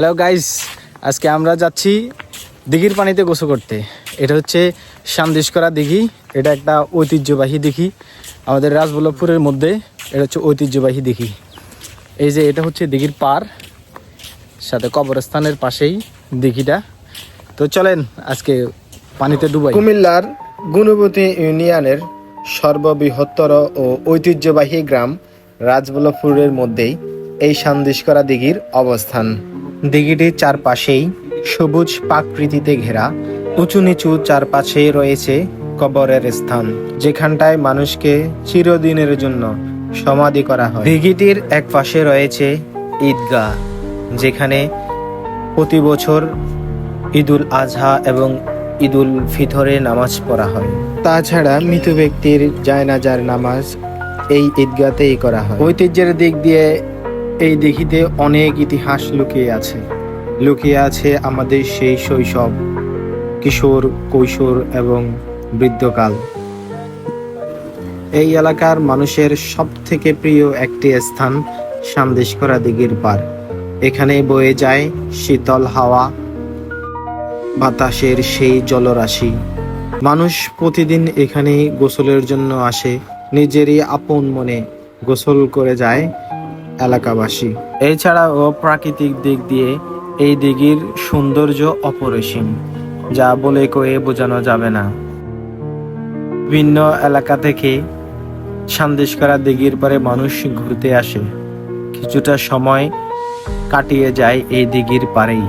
Hello guys আজকে আমরা যাচ্ছি দিঘির পানিতে গোসল করতে। এটা হচ্ছে সান্দিসকরা দিঘি। এটা একটা ঐতিহ্যবাহী দিঘি। আমাদের রাজবল্লভপুরের মধ্যে এটা হচ্ছে ঐতিহ্যবাহী দিঘি। এই যে এটা হচ্ছে দিঘির পার, সাথে কবরস্থানের পাশেই দিঘিটা। তো চলেন আজকে পানিতে ডুবাই। কুমিল্লার গুণবতী ইউনিয়নের সর্ববৃহত্তর ও ঐতিহ্যবাহী গ্রাম রাজবল্লভপুরের মধ্যেই এই সান্দিসকরা দিঘির অবস্থান। দিঘিটির চারপাশেই সবুজ প্রাকৃতিতে ঘেরা উঁচু নিচু চারপাশেই রয়েছে কবরের স্থান, যেখানটায় মানুষকে চিরদিনের জন্য সমাধি করা হয়। দিঘিটির এক পাশে রয়েছে ঈদগাহ, যেখানে প্রতি বছর ঈদুল আজহা এবং ঈদুল ফিতরে নামাজ পড়া হয়। তাছাড়া মৃত ব্যক্তির জায়নাজার নামাজ এই ঈদগাতেই করা হয়। ঐতিহ্যের দিক দিয়ে এই দিঘিতে অনেক ইতিহাস লুকিয়ে আছে। লুকিয়ে আছে আমাদের সেই শৈশব, কিশোর, কৈশোর এবং বৃদ্ধকাল। এই এলাকার মানুষের সব থেকে প্রিয় একটি স্থান সান্দেশকরা দিঘির পার। এখানে বয়ে যায় শীতল হাওয়া, বাতাসের সেই জলরাশি। মানুষ প্রতিদিন এখানে গোসলের জন্য আসে, নিজেরই আপন মনে গোসল করে যায় এলাকাবাসী। এছাড়াও প্রাকৃতিক দিক দিয়ে এই দিঘির সৌন্দর্য অপরিসীম, যা বলে কয়ে বোঝানো যাবে না। ভিন্ন এলাকা থেকে সান্দেশকরা দিঘির পরে মানুষ ঘুরতে আসে। কিছুটা সময় কাটিয়ে যায় এই দিঘির পারেই